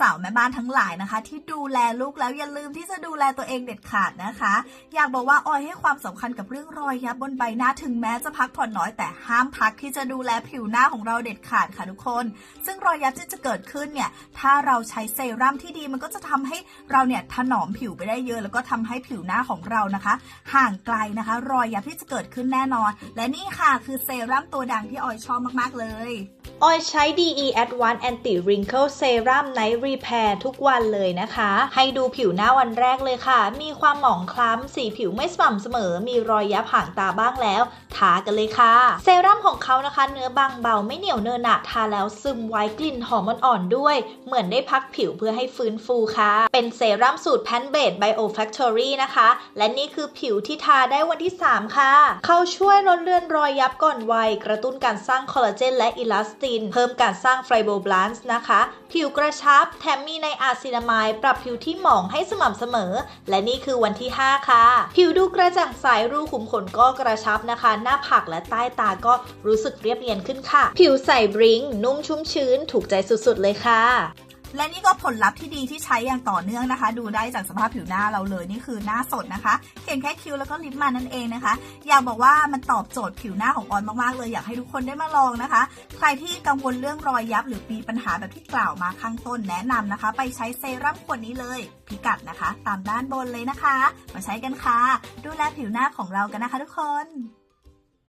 สาวๆแม่บ้านทั้งหลายนะคะ ที่ดูแลลูกแล้วอย่าลืมที่จะดูแลตัวเองเด็ดขาดนะคะ อยากบอกว่าออยให้ความสำคัญกับเรื่องรอยยับบนใบหน้าถึงแม้จะพักผ่อนน้อยแต่ห้ามพักที่จะดูแลผิวหน้าของเราเด็ดขาดค่ะทุกคน ซึ่งรอยยับที่จะเกิดขึ้นเนี่ยถ้าเราใช้เซรั่มที่ดีมันก็จะทำให้เราเนี่ยถนอมผิวไปได้เยอะ แล้วก็ทำให้ผิวหน้าของเรานะคะ ห่างไกลนะคะ รอยยับที่จะเกิดขึ้นแน่นอน และนี่ค่ะคือเซรั่มตัวดังที่ออยชอบมากๆเลย ออยใช้ DE Advanced Anti Wrinkle Serum Night Repair ทุกวันเลยนะคะ ให้ดูผิวหน้าวันแรกเลยค่ะ มีความหมองคล้ำ สีผิวไม่สม่ำเสมอ มีรอยยับห่างตาบ้างแล้ว ทากันเลยค่ะ เซรั่มของเขานะคะ เนื้อบางเบาไม่เหนียวเนินหนะทาแล้วซึมไว้กลิ่นหอมอ่อนๆด้วย เหมือนได้พักผิวเพื่อให้ฟื้นฟูค่ะ เป็นเซรั่มสูตรแพนเบด Bio Factory นะคะ และนี่คือผิวที่ทาได้วันที่ 3 ค่ะ เขาช่วยลดเลือนรอยยับก่อนวัย กระตุ้นการสร้างคอลลาเจนและอิลาสติน เพิ่มการสร้างไฟโบบลานซ์นะคะ ผิวกระชับ แถมมีในอาซินามายปรับผิวที่หมองให้สม่ำเสมอ และนี่คือวันที่ 5 ค่ะ ผิวดูกระจ่างใสรูขุมขนก็กระชับนะคะหน้าผากและใต้ตาก็รู้สึกเรียบเนียนขึ้นค่ะ ผิวใสบริงนุ่มชุ่มชื้น ถูกใจสุดๆเลยค่ะและนี่ก็ผลลัพธ์ที่ดีที่ใช้อย่างต่อเนื่องนะคะ ดูได้จากสภาพผิวหน้าเราเลยนี่คือหน้าสดนะคะเขียนแค่คิ้วแล้วก็ลิปมันนั่นเองนะคะ อยากบอกว่ามันตอบโจทย์ผิวหน้าของออนมากๆเลยอยากให้ทุกคนได้มาลองนะคะ ใครที่กังวลเรื่องรอยยับหรือมีปัญหาแบบที่กล่าวมาข้างต้นแนะนำนะคะ ไปใช้เซรั่มขวดนี้เลย พิกัดนะคะ ตามด้านบนเลยนะคะ มาใช้กันค่ะ ดูแลผิวหน้าของเรากันนะคะ ทุกคน